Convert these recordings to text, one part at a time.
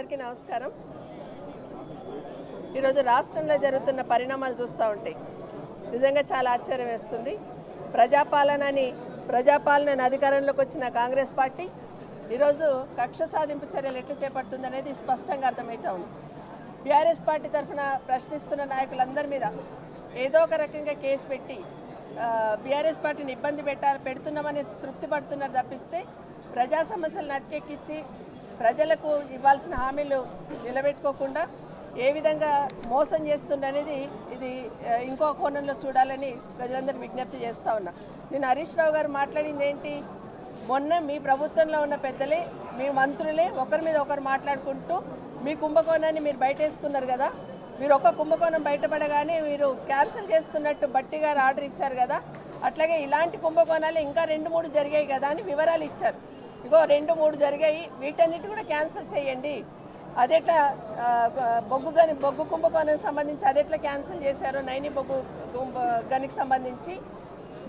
అందరికీ నమస్కారం. ఈరోజు రాష్ట్రంలో జరుగుతున్న పరిణామాలు చూస్తూ ఉంటే నిజంగా చాలా ఆశ్చర్యం వేస్తుంది. ప్రజాపాలనని ప్రజాపాలన అధికారంలోకి వచ్చిన కాంగ్రెస్ పార్టీ ఈరోజు కక్ష సాధింపు చర్యలు ఎట్లా చేపడుతుంది అనేది స్పష్టంగా అర్థమవుతా ఉంది. బీఆర్ఎస్ పార్టీ తరఫున ప్రశ్నిస్తున్న నాయకులందరి మీద ఏదో ఒక రకంగా కేసు పెట్టి బీఆర్ఎస్ పార్టీని ఇబ్బంది పెట్టాలి పెడుతున్నామని తృప్తి పడుతున్నారు తప్పిస్తే ప్రజా సమస్యలను అటకెక్కించి ప్రజలకు ఇవ్వాల్సిన హామీలు నిలబెట్టుకోకుండా ఏ విధంగా మోసం చేస్తుండనేది ఇది ఇంకో కోణంలో చూడాలని ప్రజలందరికీ విజ్ఞప్తి చేస్తూ ఉన్నా. నేను హరీష్ రావు గారు మాట్లాడింది ఏంటి? మొన్న మీ ప్రభుత్వంలో ఉన్న పెద్దలే మీ మంత్రులే ఒకరి మీద ఒకరు మాట్లాడుకుంటూ మీ కుంభకోణాన్ని మీరు బయటేసుకున్నారు కదా. మీరు ఒక కుంభకోణం బయటపడగానే మీరు క్యాన్సిల్ చేస్తున్నట్టు బట్టి గారు ఆర్డర్ ఇచ్చారు కదా. అట్లాగే ఇలాంటి కుంభకోణాలు ఇంకా రెండు మూడు జరిగాయి కదా అని వివరాలు ఇచ్చారు. ఇగో రెండు మూడు జరిగాయి. వీటన్నిటి కూడా క్యాన్సిల్ చేయండి. అదెట్లా బొగ్గు గని బొగ్గు కుంభకోణానికి సంబంధించి అదెట్లా క్యాన్సిల్ చేశారు నైని బొగ్గు కుంభ గనికి సంబంధించి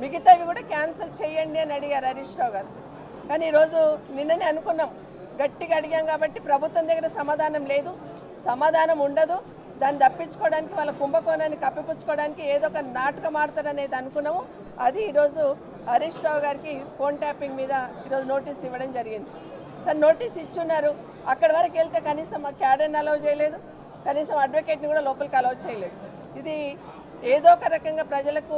మిగతావి కూడా క్యాన్సిల్ చేయండి అని అడిగారు హరీష్ రావు గారు. కానీ ఈరోజు నిన్ననే అనుకున్నాం. గట్టిగా అడిగాం కాబట్టి ప్రభుత్వం దగ్గర సమాధానం లేదు. సమాధానం ఉండదు. దాన్ని తప్పించుకోవడానికి వాళ్ళ కుంభకోణాన్ని కప్పిపుచ్చుకోవడానికి ఏదో ఒక నాటకం ఆడతారనేది అనుకున్నాము. అది ఈరోజు హరీష్ రావు గారికి ఫోన్ ట్యాపింగ్ మీద ఈరోజు నోటీస్ ఇవ్వడం జరిగింది. సార్ నోటీస్ ఇచ్చున్నారు. అక్కడి వరకు వెళ్తే కనీసం మా క్యాడర్ని అలౌ చేయలేదు. కనీసం అడ్వకేట్ని కూడా లోపలికి అలౌ చేయలేదు. ఇది ఏదో ఒక రకంగా ప్రజలకు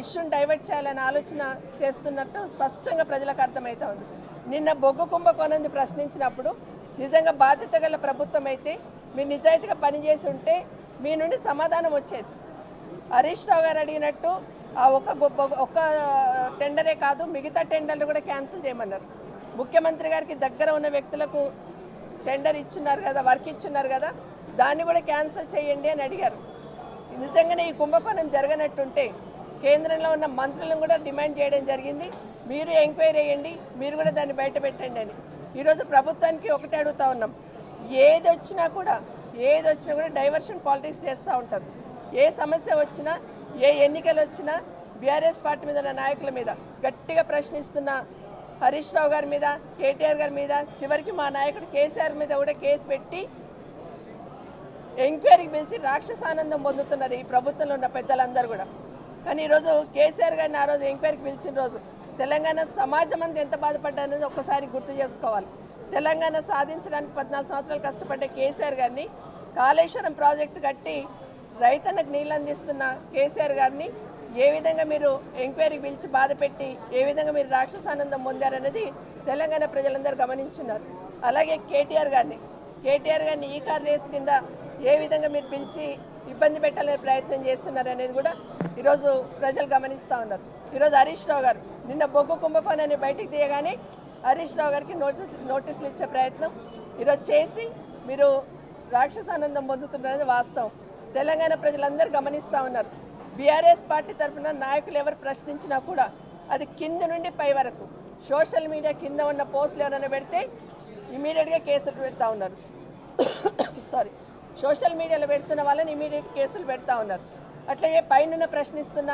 ఇష్యూని డైవర్ట్ చేయాలని ఆలోచన చేస్తున్నట్టు స్పష్టంగా ప్రజలకు అర్థమవుతా ఉంది. నిన్న బొగ్గు కుంభకోణాన్ని ప్రశ్నించినప్పుడు నిజంగా బాధ్యత గల ప్రభుత్వం అయితే మీరు నిజాయితీగా పనిచేసి ఉంటే మీ నుండి సమాధానం వచ్చేది. హరీష్ రావు గారు అడిగినట్టు ఆ ఒక్క గొప్ప- ఒక్క టెండరే కాదు మిగతా టెండర్లు కూడా క్యాన్సిల్ చేయమన్నారు. ముఖ్యమంత్రి గారికి దగ్గర ఉన్న వ్యక్తులకు టెండర్ ఇచ్చున్నారు కదా వర్క్ ఇచ్చున్నారు కదా దాన్ని కూడా క్యాన్సిల్ చేయండి అని అడిగారు. నిజంగానే ఈ కుంభకోణం జరగనట్టుంటే కేంద్రంలో ఉన్న మంత్రులను కూడా డిమాండ్ చేయడం జరిగింది. మీరు ఎంక్వైరీ చేయండి మీరు కూడా దాన్ని బయట పెట్టండి అని. ఈరోజు ప్రభుత్వానికి ఒకటే అడుగుతా ఉన్నాం. ఏది వచ్చినా కూడా ఏది వచ్చినా కూడా డైవర్షన్ పాలిటిక్స్ చేస్తూ ఉంటారు. ఏ సమస్య వచ్చినా ఏ ఎన్నికలు వచ్చినా బీఆర్ఎస్ పార్టీ మీద ఉన్న నాయకుల మీద గట్టిగా ప్రశ్నిస్తున్న హరీష్ రావు గారి మీద కేటీఆర్ గారి మీద చివరికి మా నాయకుడు కేసీఆర్ మీద కూడా కేసు పెట్టి ఎంక్వైరీకి పిలిచి రాక్షసానందం పొందుతున్నారు ఈ ప్రభుత్వంలో ఉన్న పెద్దలందరూ కూడా. కానీ ఈరోజు కేసీఆర్ గారిని ఆ రోజు ఎంక్వైరీకి పిలిచిన రోజు తెలంగాణ సమాజం అంతా ఎంత బాధపడ్డనేది ఒక్కసారి గుర్తు చేసుకోవాలి. తెలంగాణ సాధించడానికి పద్నాలుగు సంవత్సరాలు కష్టపడ్డ కేసీఆర్ గారిని కాళేశ్వరం ప్రాజెక్టు కట్టి రైతన్నకు నీళ్ళు అందిస్తున్న కేసీఆర్ గారిని ఏ విధంగా మీరు ఎంక్వైరీకి పిలిచి బాధ పెట్టి ఏ విధంగా మీరు రాక్షసానందం పొందారనేది తెలంగాణ ప్రజలందరూ గమనించున్నారు. అలాగే కేటీఆర్ గారిని కేటీఆర్ గారిని ఈ కార్ రేస్ కింద ఏ విధంగా మీరు పిలిచి ఇబ్బంది పెట్టాలనే ప్రయత్నం చేస్తున్నారు అనేది కూడా ఈరోజు ప్రజలు గమనిస్తూ ఉన్నారు. ఈరోజు హరీష్ రావు గారు నిన్న బొగ్గు కుంభకోణాన్ని బయటికి తీయగానే హరీష్ రావు గారికి నోటీస్ నోటీసులు ఇచ్చే ప్రయత్నం ఈరోజు చేసి మీరు రాక్షసానందం పొందుతున్నారనేది వాస్తవం. తెలంగాణ ప్రజలందరూ గమనిస్తూ ఉన్నారు. బీఆర్ఎస్ పార్టీ తరఫున నాయకులు ఎవరు ప్రశ్నించినా కూడా అది కింద నుండి పై వరకు. సోషల్ మీడియా కింద ఉన్న పోస్టులు ఎవరైనా పెడితే ఇమీడియట్గా కేసులు పెడతా ఉన్నారు. సారీ. సోషల్ మీడియాలో పెడుతున్న వాళ్ళని ఇమీడియట్ కేసులు పెడతా ఉన్నారు. అట్లాగే పైన ప్రశ్నిస్తున్న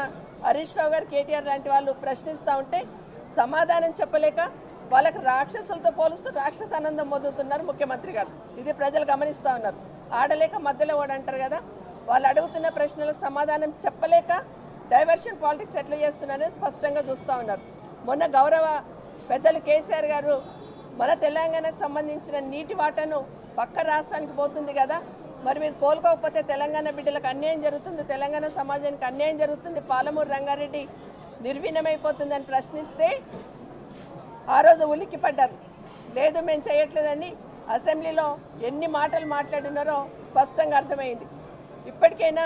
హరీష్ రావు గారు కేటీఆర్ లాంటి వాళ్ళు ప్రశ్నిస్తూ ఉంటే సమాధానం చెప్పలేక వాళ్ళకి రాక్షసులతో పోలుస్తూ రాక్షస ఆనందం పొందుతున్నారు ముఖ్యమంత్రి గారు. ఇది ప్రజలు గమనిస్తూ ఉన్నారు. ఆడలేక మధ్యలో ఓడంటారు అంటారు కదా వాళ్ళు అడుగుతున్న ప్రశ్నలకు సమాధానం చెప్పలేక డైవర్షన్ పాలిటిక్స్ ఎట్లా చేస్తున్నారని స్పష్టంగా చూస్తూ ఉన్నారు. మొన్న గౌరవ పెద్దలు కేసీఆర్ గారు మన తెలంగాణకు సంబంధించిన నీటి వాటను పక్క రాష్ట్రానికి పోతుంది కదా మరి మీరు కోలుకోకపోతే తెలంగాణ బిడ్డలకు అన్యాయం జరుగుతుంది తెలంగాణ సమాజానికి అన్యాయం జరుగుతుంది పాలమూరు రంగారెడ్డి నిర్వీణమైపోతుందని ప్రశ్నిస్తే ఆ రోజు ఉలిక్కి పడ్డారు లేదు మేము చేయట్లేదని అసెంబ్లీలో ఎన్ని మాటలు మాట్లాడినారో స్పష్టంగా అర్థమైంది. ఇప్పటికైనా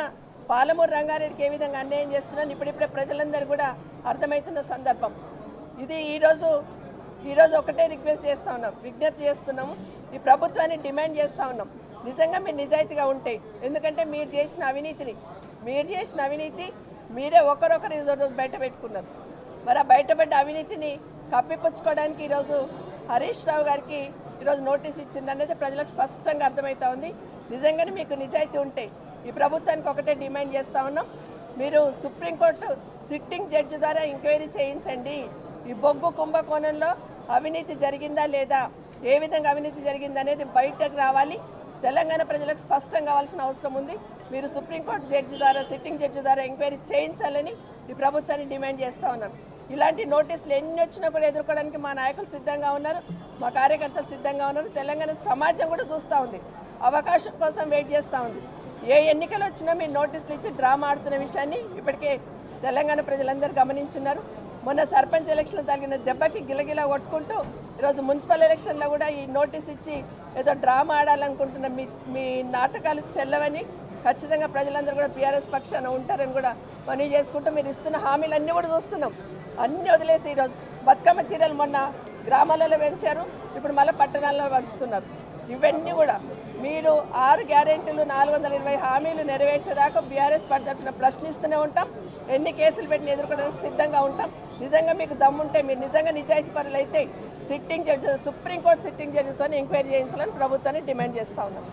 పాలమూరు రంగారెడ్డికి ఏ విధంగా అన్యాయం చేస్తున్నాను ఇప్పుడిప్పుడే ప్రజలందరూ కూడా అర్థమవుతున్న సందర్భం. ఇది ఈరోజు ఈరోజు ఒకటే రిక్వెస్ట్ చేస్తూ ఉన్నాం. విజ్ఞప్తి చేస్తున్నాము. ఈ ప్రభుత్వాన్ని డిమాండ్ చేస్తూ ఉన్నాం. నిజంగా మీరు నిజాయితీగా ఉంటే ఎందుకంటే మీరు చేసిన అవినీతిని మీరు చేసిన అవినీతి మీరే ఒకరొకరు ఈరోజు బయట పెట్టుకున్నారు. మరి ఆ బయటపడ్డ అవినీతిని కప్పిపుచ్చుకోవడానికి ఈరోజు హరీష్ రావు గారికి ఈరోజు నోటీస్ ఇచ్చింది అనేది ప్రజలకు స్పష్టంగా అర్థమవుతా ఉంది. నిజంగానే మీకు నిజాయితీ ఉంటే ఈ ప్రభుత్వానికి ఒకటే డిమాండ్ చేస్తూ ఉన్నాం. మీరు సుప్రీంకోర్టు సిట్టింగ్ జడ్జి ద్వారా ఎంక్వైరీ చేయించండి. ఈ బొగ్గు కుంభకోణంలో అవినీతి జరిగిందా లేదా ఏ విధంగా అవినీతి జరిగిందనేది బయటకు రావాలి. తెలంగాణ ప్రజలకు స్పష్టం కావాల్సిన అవసరం ఉంది. మీరు సుప్రీంకోర్టు జడ్జి ద్వారా సిట్టింగ్ జడ్జి ద్వారా ఎంక్వైరీ చేయించాలని ఈ ప్రభుత్వాన్ని డిమాండ్ చేస్తూ ఉన్నాం. ఇలాంటి నోటీసులు ఎన్ని వచ్చినా కూడా ఎదుర్కోవడానికి మా నాయకులు సిద్ధంగా ఉన్నారు. మా కార్యకర్తలు సిద్ధంగా ఉన్నారు. తెలంగాణ సమాజం కూడా చూస్తూ ఉంది. అవకాశం కోసం వెయిట్ చేస్తూ ఉంది. ఏ ఎన్నికలు వచ్చినా మీరు నోటీసులు ఇచ్చి డ్రామా ఆడుతున్న విషయాన్ని ఇప్పటికే తెలంగాణ ప్రజలందరూ గమనించున్నారు. మొన్న సర్పంచ్ ఎలక్షన్ తగిన దెబ్బకి గిలగిలా కొట్టుకుంటూ ఈరోజు మున్సిపల్ ఎలక్షన్లో కూడా ఈ నోటీస్ ఇచ్చి ఏదో డ్రామా ఆడాలనుకుంటున్న మీ మీ నాటకాలు చెల్లవని ఖచ్చితంగా ప్రజలందరూ కూడా బీఆర్ఎస్ పక్షాన ఉంటారని కూడా మనవి చేసుకుంటూ మీరు ఇస్తున్న హామీలన్నీ కూడా చూస్తున్నాం. అన్నీ వదిలేసి ఈరోజు బతుకమ్మ చీరలు మొన్న గ్రామాలలో పెంచారు. ఇప్పుడు మళ్ళీ పట్టణాల్లో పంచుతున్నారు. ఇవన్నీ కూడా మీరు ఆరు గ్యారెంటీలు నాలుగు వందల ఇరవై హామీలు నెరవేర్చేదాకా బీఆర్ఎస్ తరఫున ప్రశ్నిస్తూనే ఉంటాం. ఎన్ని కేసులు పెట్టి ఎదుర్కోవడానికి సిద్ధంగా ఉంటాం. నిజంగా మీకు దమ్ముంటే మీరు నిజంగా నిజాయితీ పరులైతే అయితే sitting judge supreme court sitting జడ్జితో enquiry చేయించాలని ప్రభుత్వాన్ని డిమాండ్ చేస్తూ ఉన్నాం.